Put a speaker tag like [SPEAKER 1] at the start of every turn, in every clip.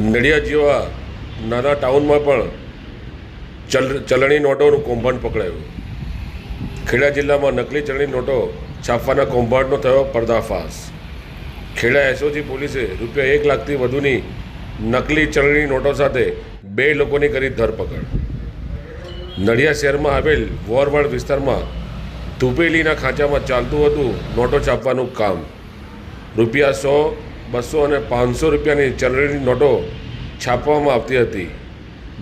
[SPEAKER 1] નડિયાદ જેવા નાના ટાઉનમાં પણ ચલ, ચલણી નોટોનું કૌભાંડ પકડાયું. ખેડા જિલ્લામાં નકલી ચલણી નોટો છાપવાના કૌભાંડનો થયો પર્દાફાશ. ખેડા એસઓજી પોલીસે રૂપિયા એક લાખથી વધુની નકલી ચલણી નોટો સાથે બે લોકોની કરી ધરપકડ. નડિયાદ શહેરમાં આવેલ વોરવાડ વિસ્તારમાં ધુપેલીના ખાંચામાં ચાલતું હતું નોટો છાપવાનું કામ. રૂપિયા સો બસો અને પાંચસો રૂપિયાની ચલણીની નોટો છાપવામાં આવતી હતી.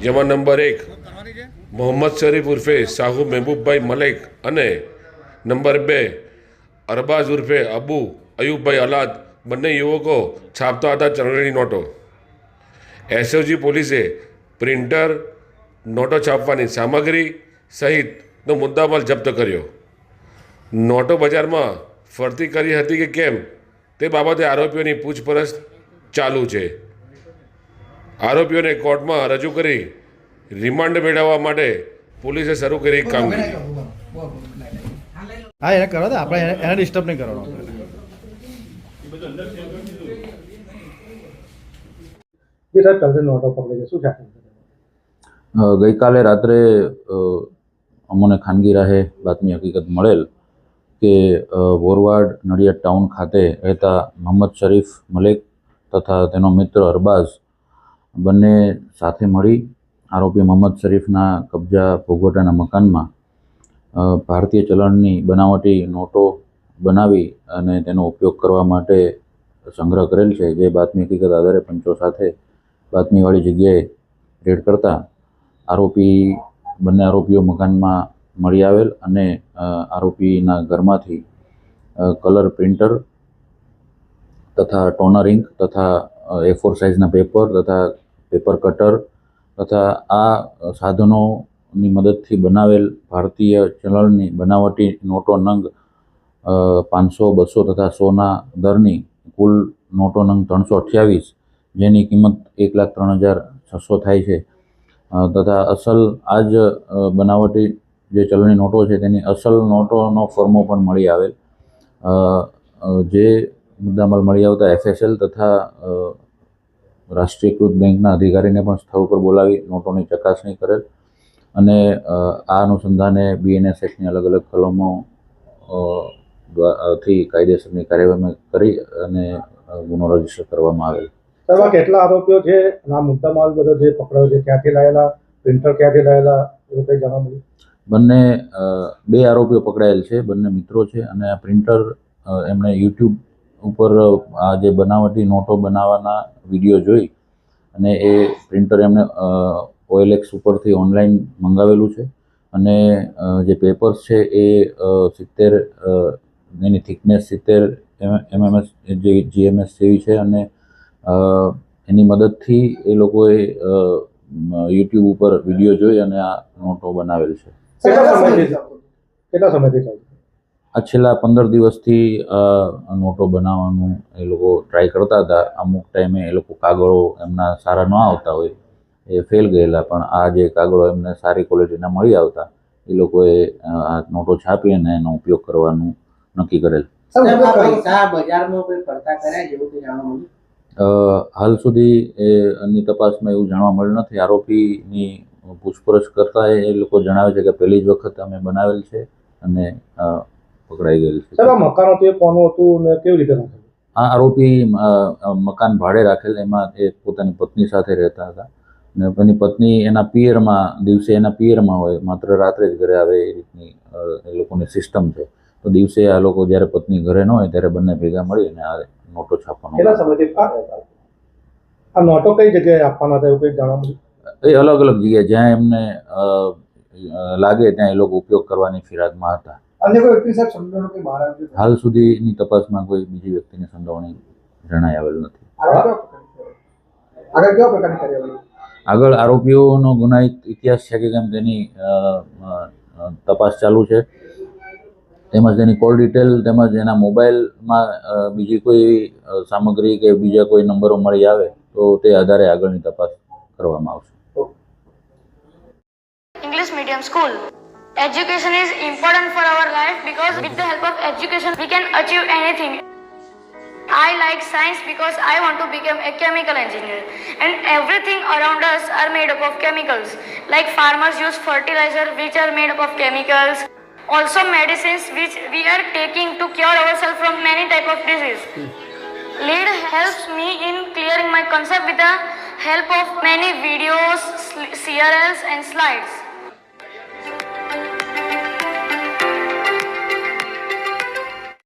[SPEAKER 1] જેમાં નંબર એક, મોહમ્મદ શરીફ ઉર્ફે શાહુ મહેબૂબભાઈ મલેક અને નંબર બે, અરબાઝ ઉર્ફે અબુ અયુબભાઈ અલાદ બંને યુવકો છાપતા હતા ચલણીની નોટો. એસઓજી પોલીસે પ્રિન્ટર નોટો છાપવાની સામગ્રી સહિતનો મુદ્દામાલ જપ્ત કર્યો. નોટો બજારમાં ફરતી કરી હતી કે કેમ? તે બાબતે આરોપીઓની પૂછપરછ ચાલુ છે. આરોપીઓને કોર્ટમાં રજૂ કરી રિમાન્ડ મેળવવા માટે પોલીસે શરૂ કરી કામગીરી.
[SPEAKER 2] હા એને કરો તો આપણે એને- ડિસ્ટર્બ નહીં કરવાનો. આપણે
[SPEAKER 3] જે સાહેબ ચાલશે નોટો પકડે છે શું છે? આખી?
[SPEAKER 4] ગઈકાલે રાત્રે અમને ખાનગી રાહે બાતમી હકીકત મળેલ. કે વોરવાડ નડિયાદ ટાઉન ખાતે રહેતા મોહમ્મદ શરીફ મલેક તથા તેનો મિત્ર અરબાઝ બંને સાથે મળી આરોપી મોહમ્મદ શરીફના કબજા ભોગવટાના મકાનમાં ભારતીય ચલણની બનાવટી નોટો બનાવી અને તેનો ઉપયોગ કરવા માટે સંગ્રહ કરેલ છે. જે બાતમી હકીકત આધારે પંચો સાથે બાતમીવાળી જગ્યાએ રેડ કરતા આરોપી, બંને આરોપીઓ મકાનમાં મળી આવેલ અને આરોપીના ઘરમાંથી કલર પ્રિન્ટર તથા ટોનર ઇંક તથા એ ફોર સાઇઝના પેપર તથા પેપર કટર તથા આ સાધનોની મદદથી બનાવેલ ભારતીય ચલણની બનાવટી નોટો નંગ પાંચસો, બસો તથા સોના દરની કુલ નોટો નંગ ત્રણસો અઠ્યાવીસ, જેની કિંમત એક લાખ ત્રણ હજાર છસો થાય છે. તથા અસલ આ જ બનાવટી જે ચલણી નોટો છે તેની અસલ નોટોનો ફોર્મો પણ મળી આવેલ. જે મુદ્દામાલ મળી આવતા એફએસએલ તથા રાષ્ટ્રીયકૃત બેંકના અધિકારીને પણ સ્થળ ઉપર બોલાવી નોટોની ચકાસણી કરેલ અને આ અનુસંધાને બીએનએસએસની અલગ અલગ કલમો થી કાયદેસરની કાર્યવાહી કરી અને ગુનો રજિસ્ટર કરવામાં આવેલ.
[SPEAKER 3] સાહેબ કેટલા આરોપીઓ છે આ મુદ્દામાલ બધો જે પકડાયો છે, ક્યાંથી લાયેલા, પ્રિન્ટર ક્યાંથી લાયેલા એવું કંઈ જાણવા મળ્યું?
[SPEAKER 4] બંને બે આરોપીઓ પકડાયેલ છે, બંને મિત્રો છે અને આ પ્રિન્ટર એમણે યુટ્યુબ ઉપર આ જે બનાવટી નોટો બનાવવાના વીડિયો જોઈ અને એ પ્રિન્ટર એમણે ઓએલએક્સ ઉપરથી ઓનલાઈન મંગાવેલું છે અને જે પેપર્સ છે એ સિત્તેર એની થિકનેસ સિત્તેર એમએમએસ, જે જીએમએસ જેવી છે અને એની મદદથી એ લોકોએ યુટ્યુબ ઉપર વીડિયો જોઈ અને આ નોટો બનાવેલ છે.
[SPEAKER 3] કેટલા સમયથી કેટલા સમયથી ચાલતું?
[SPEAKER 4] આ છેલ્લા પંદર દિવસથી નોટો બનાવવાનું એ લોકો ટ્રાય કરતા હતા. અમુક ટાઈમે એ લોકો કાગળો એમના સારા ન આવતા હોય એ ફેલ ગયેલા. પણ આ જે કાગળો એમને સારી ક્વોલિટીના મળી આવતા એ લોકોએ આ નોટો છાપી અને એનો ઉપયોગ કરવાનું નક્કી કરેલ.
[SPEAKER 5] સાહેબ, આ પૈસા બજારમાં કોઈ ફરતા કર્યા જેવું કંઈ જાણવા મળ્યું?
[SPEAKER 4] અ, હાલ સુધી એની તપાસમાં એવું જાણવા મળ્યું નથી. આરોપીની પૂછપરછ કરતા એ લોકો જણાવે છે કે પહેલી જ વખત અમે બનાવેલ છે અને પકડાઈ ગયેલ છે.
[SPEAKER 3] સાહેબ આ મકાન હતું એ કોનું હતું ને કેવી રીતે નાખેલું
[SPEAKER 4] આ આરોપી મકાન ભાડે રાખેલ એમાં એ પોતાની પત્ની સાથે રહેતા હતા. અને એની પત્ની એના પિયરમાં દિવસે એના પિયરમાં હોય માત્ર રાત્રે જ ઘરે આવે એ રીતની એ લોકોની સિસ્ટમ છે. તો દિવસે આ લોકો જ્યારે પત્ની ઘરે ન હોય ત્યારે બંને ભેગા મળી અને આ નોટો છાપવાનો
[SPEAKER 3] કેટલા સમયથી આ આ નોટો કઈ જગ્યાએ આપવાના હતા એવું કંઈ જાણવા મળ્યું?
[SPEAKER 4] એ અલગ અલગ જગ્યાએ જ્યાં એમને લાગે ત્યાં એ લોકો ઉપયોગ કરવાની ફિરાદમાં હતા. હાલ સુધીની તપાસમાં કોઈ બીજી વ્યક્તિને સંડોવણી જણાઈ આવેલ નથી.
[SPEAKER 3] આગળ
[SPEAKER 4] આરોપીઓનો ગુનાહિત ઇતિહાસ છે કે કેમ તેની તપાસ ચાલુ છે. તેમજ તેની કોલ ડિટેલ તેમજ એના મોબાઈલમાં બીજી કોઈ સામગ્રી કે બીજા કોઈ નંબરો મળી આવે તો તે આધારે આગળની તપાસ કરવામાં આવશે.
[SPEAKER 6] English medium school. Education is important for our life because with the help of education we can achieve anything. I like science because I want to become a chemical engineer. And everything around us are made up of chemicals. Like farmers use fertilizer which are made up of chemicals. Also medicines which we are taking to cure ourselves from many type of disease. Lead helps me in clearing my concept with the help of many videos, CRLs and slides.